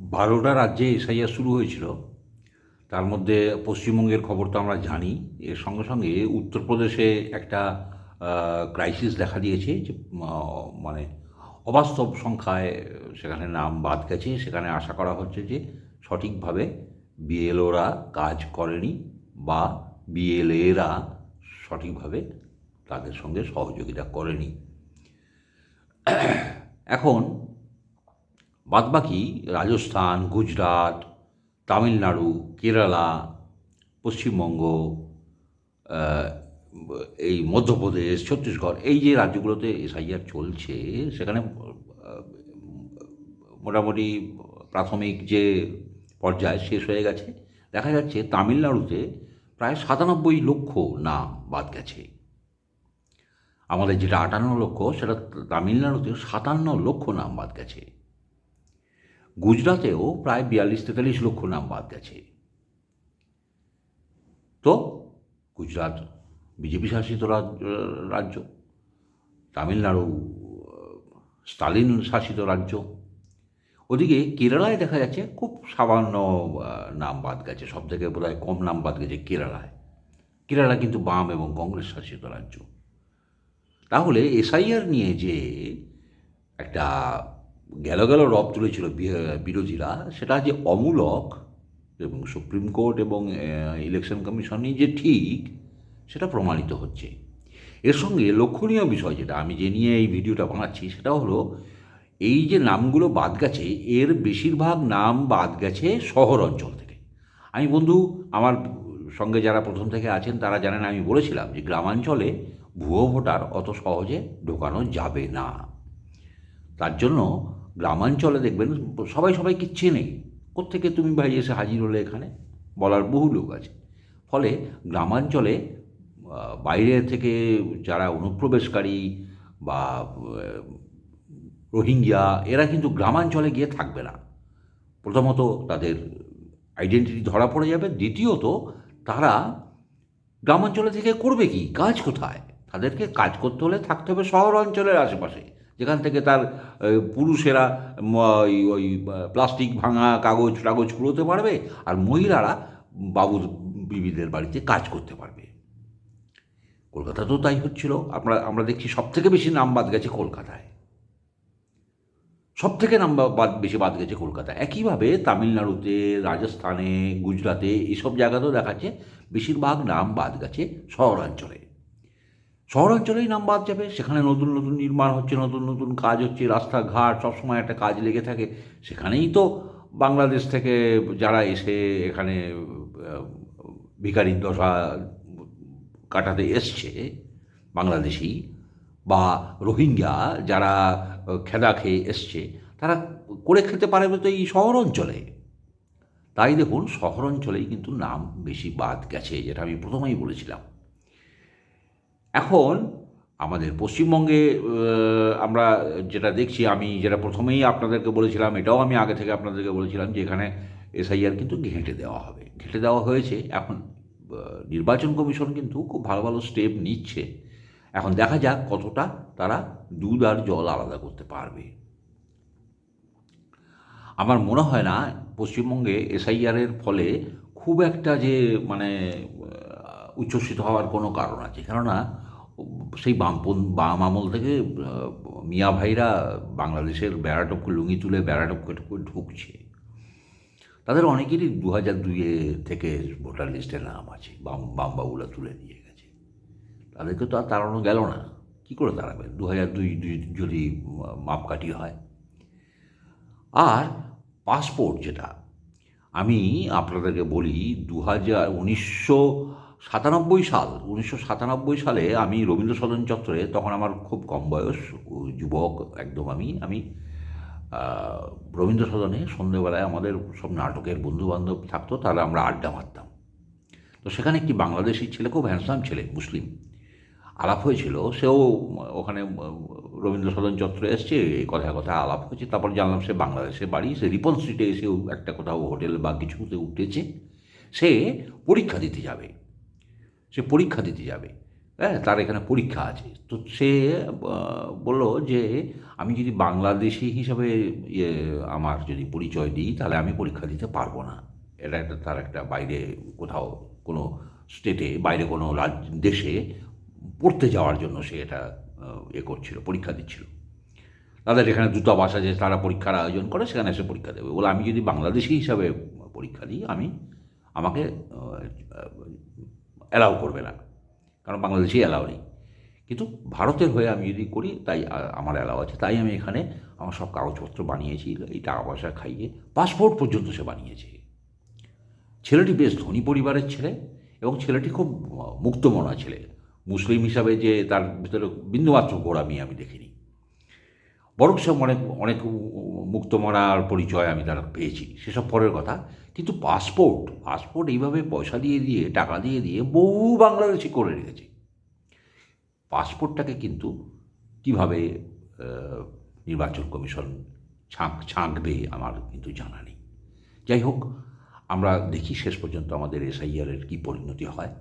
বারোটা রাজ্যে এসআইআর শুরু হয়েছিল। তার মধ্যে পশ্চিমবঙ্গের খবর তো আমরা জানি। এর সঙ্গে সঙ্গে উত্তরপ্রদেশে একটা ক্রাইসিস দেখা দিয়েছে যে মানে অবাস্তব সংখ্যায় সেখানে নাম বাদ গেছে। সেখানে আশা করা হচ্ছে যে সঠিকভাবে বিএলওরা কাজ করেনি বা বিএলএরা সঠিকভাবে তাদের সঙ্গে সহযোগিতা করেনি। এখন বাদবাকি রাজস্থান, গুজরাট, তামিলনাড়ু, কেরালা, পশ্চিমবঙ্গ এই মধ্যপ্রদেশ, ছত্তিশগড়, এই যে রাজ্যগুলোতে এসআইআর চলছে, সেখানে মোটামুটি প্রাথমিক যে পর্যায় শেষ হয়ে গেছে। দেখা যাচ্ছে তামিলনাড়ুতে প্রায় সাতানব্বই লক্ষ নাম বাদ গেছে। আমাদের যেটা আটান্ন লক্ষ, সেটা তামিলনাড়ুতে সাতান্ন লক্ষ নাম বাদ গেছে। গুজরাটেও প্রায় বিয়াল্লিশ তেতাল্লিশ লক্ষ নাম বাদ গেছে। তো গুজরাট বিজেপি শাসিত রাজ- রাজ্য, তামিলনাড়ু, স্টালিন শাসিত রাজ্য। ওদিকে কেরালায় দেখা যাচ্ছে খুব সামান্য নাম বাদ গেছে, সব থেকে বোধহয় কম নাম বাদ গেছে কেরালায়। কেরালা কিন্তু বাম এবং কংগ্রেস শাসিত রাজ্য। তাহলে এসআইআর নিয়ে যে একটা গেল গেল রব তুলেছিল বিরোধীরা, সেটা যে অমূলক এবং সুপ্রিম কোর্ট এবং ইলেকশন কমিশনই যে ঠিক, সেটা প্রমাণিত হচ্ছে। এর সঙ্গে লক্ষণীয় বিষয় যেটা, আমি যে নিয়ে এই ভিডিওটা বানাচ্ছি, সেটা হলো এই যে নামগুলো বাদ গেছে, এর বেশিরভাগ নাম বাদ গেছে শহর অঞ্চল থেকে। আমি বন্ধু, আমার সঙ্গে যারা প্রথম থেকে আছেন, তারা জানেন আমি বলেছিলাম যে গ্রামাঞ্চলে ভুয়ো ভোটার অত সহজে ঢোকানো যাবে না। তার জন্য গ্রামাঞ্চলে দেখবেন, সবাই সবাইকে চেনে কোত্থেকে তুমি ভাই এসে হাজির হলে এখানে, বলার বহু লোক আছে। ফলে গ্রামাঞ্চলে বাইরে থেকে যারা অনুপ্রবেশকারী বা রোহিঙ্গিয়া এরা কিন্তু গ্রামাঞ্চলে গিয়ে থাকবে না। প্রথমত তাদের আইডেন্টিটি ধরা পড়ে যাবে, দ্বিতীয়ত তারা গ্রামাঞ্চলে থেকে করবে কি? কাজ কোথায়? তাদেরকে কাজ করতে হলে থাকতে হবে শহর অঞ্চলের আশেপাশে। যেখান থেকে তার পুরুষেরা ওই ওই প্লাস্টিক ভাঙা কাগজ টাগজ কুড়োতে পারবে আর মহিলারা বাবুর বিবিদের বাড়িতে কাজ করতে পারবে। কলকাতাতেও তাই হচ্ছিল। আমরা আমরা দেখছি সব থেকে বেশি নাম বাদ গেছে কলকাতায়। সব থেকে নাম বাদ, বেশি বাদ গেছে কলকাতা একইভাবে তামিলনাড়ুতে, রাজস্থানে গুজরাটে এসব জায়গাতেও দেখাচ্ছে বেশিরভাগ নাম বাদ গেছে শহরাঞ্চলে। শহরাঞ্চলেই নাম বাদ যাবে সেখানে নতুন নতুন নির্মাণ হচ্ছে নতুন নতুন কাজ হচ্ছে রাস্তাঘাট সবসময় একটা কাজ লেগে থাকে। সেখানেই তো বাংলাদেশ থেকে যারা এসে এখানে আহ, ভিখারির দশা কাটাতে এসছে বাংলাদেশি বা রোহিঙ্গা যারা খেদা খেয়ে এসছে তারা করে খেতে পারবে তো এই শহর অঞ্চলে তাই দেখুন শহর অঞ্চলেই কিন্তু নাম বেশি বাদ গেছে যেটা আমি প্রথমেই বলেছিলাম। এখন আমাদের পশ্চিমবঙ্গে আমরা যেটা দেখছি, আমি যেটা প্রথমেই আপনাদেরকে বলেছিলাম, এটাও আমি আগে থেকে আপনাদেরকে বলেছিলাম যে এখানে এসআইআর কিন্তু ঘেঁটে দেওয়া হবে। ঘেঁটে দেওয়া হয়েছে, এখন নির্বাচন কমিশন কিন্তু খুব ভালো ভালো স্টেপ নিচ্ছে। এখন দেখা যাক কতটা তারা দুধ আর জল আলাদা করতে পারবে। আমার মনে হয় না, পশ্চিমবঙ্গে এসআইআরের ফলে খুব একটা যে মানে উচ্ছ্বসিত হওয়ার কোনো কারণ আছে। কেননা, সেই বামপন, বাম আমল থেকে মিয়া ভাইরা বাংলাদেশের বেড়াটপ লুঙ্গি তুলে বেড়াটপ করে ঢুকছে। তাদের অনেকেরই দু হাজার দুইয়ে থেকে ভোটার লিস্টে নাম আছে, বাম বাম বাবুরা তুলে নিয়ে গেছে। তাদেরকে তো আর তাড়ানো গেল না। কী করে তাড়াবে? দু হাজার দুই যদি মাপকাঠি হয়। আর পাসপোর্ট যেটা, আমি আপনাদেরকে বলি দু হাজার উনিশশো সাতানব্বই সাল, উনিশশো সাতানব্বই সালে আমি রবীন্দ্র সদন চত্বরে, তখন আমার খুব কম বয়স যুবক একদম আমি আমি রবীন্দ্র সদনে সন্ধেবেলায় আমাদের সব নাটকের বন্ধুবান্ধব থাকতো, তাহলে আমরা আড্ডা মারতাম। তো সেখানে একটি বাংলাদেশি ছেলে, খুব হ্যান্ডসাম ছেলে, মুসলিম, আলাপ হয়েছিল, সেও ওখানে রবীন্দ্র সদন চত্বরে এসছে এই কথায় কথা আলাপ হয়েছে, তারপর জানলাম সে বাংলাদেশে বাড়ি, সে রিপন স্ট্রিটে এসেও একটা কোথাও হোটেল বা কিছুতে উঠেছে, সে পরীক্ষা দিতে যাবে। সে পরীক্ষা দিতে যাবে। হ্যাঁ তার এখানে পরীক্ষা আছে। তো সে বলল যে, আমি যদি বাংলাদেশি হিসাবে ইয়ে আমার যদি পরিচয় দিই, তাহলে আমি পরীক্ষা দিতে পারব না। এটা একটা, তার একটা বাইরে কোথাও, কোনো স্টেটে, বাইরে কোনো রাজ, দেশে পড়তে যাওয়ার জন্য সে এটা এ করছিল, পরীক্ষা দিচ্ছিল। তাদের এখানে দূতাবাস আছে, তারা পরীক্ষার আয়োজন করে, সেখানে এসে পরীক্ষা দেবে। বলে, আমি যদি বাংলাদেশি হিসাবে পরীক্ষা দিই, আমি, আমাকে অ্যালাউ করবে না। কারণ বাংলাদেশি অ্যালাউ নেই। কিন্তু ভারতের হয়ে আমি যদি করি, তাই আমার অ্যালাউ আছে। তাই আমি এখানে আমার সব কাগজপত্র বানিয়েছি, এই টাকা পয়সা খাইয়ে পাসপোর্ট পর্যন্ত সে বানিয়েছে। ছেলেটি বেশ ধনী পরিবারের ছেলে এবং ছেলেটি খুব মুক্তমনা ছেলে। মুসলিম হিসাবে যে তার ভিতরে বিন্দুমাত্র গোড়ামি আমি দেখিনি। বরং সে অনেক অনেক মুক্তমনার পরিচয় আমি তারা পেয়েছি। সেসব পরের কথা। কিন্তু পাসপোর্ট পাসপোর্ট এইভাবে পয়সা দিয়ে দিয়ে, টাকা দিয়ে দিয়ে বহু বাংলাদেশি করে রেখেছে। পাসপোর্টটাকে কিন্তু কীভাবে নির্বাচন কমিশন ছাঁক, ছাঁকবে আমার কিন্তু জানা নেই। যাই হোক, আমরা দেখি শেষ পর্যন্ত আমাদের এসআইআরের কী পরিণতি হয়।